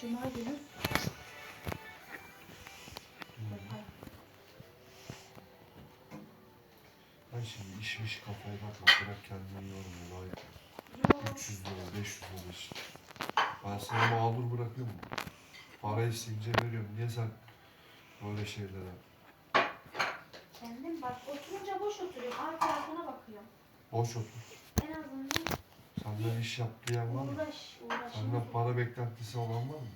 Cuma günü. Ben şimdi işmiş kafaya takma. Bırak kendini yorma. Yok. 300 lira, 500 lira işte. Ben seni mağdur bırakıyorum. Para isteyince veriyorum. Niye sen böyle şeylere Kendim bak oturunca boş oturuyorum. Arka arkana bakıyorum. boş otur. En azından Senden iş yap diyen var mı? uğraş Senden para beklentisi olan var mı?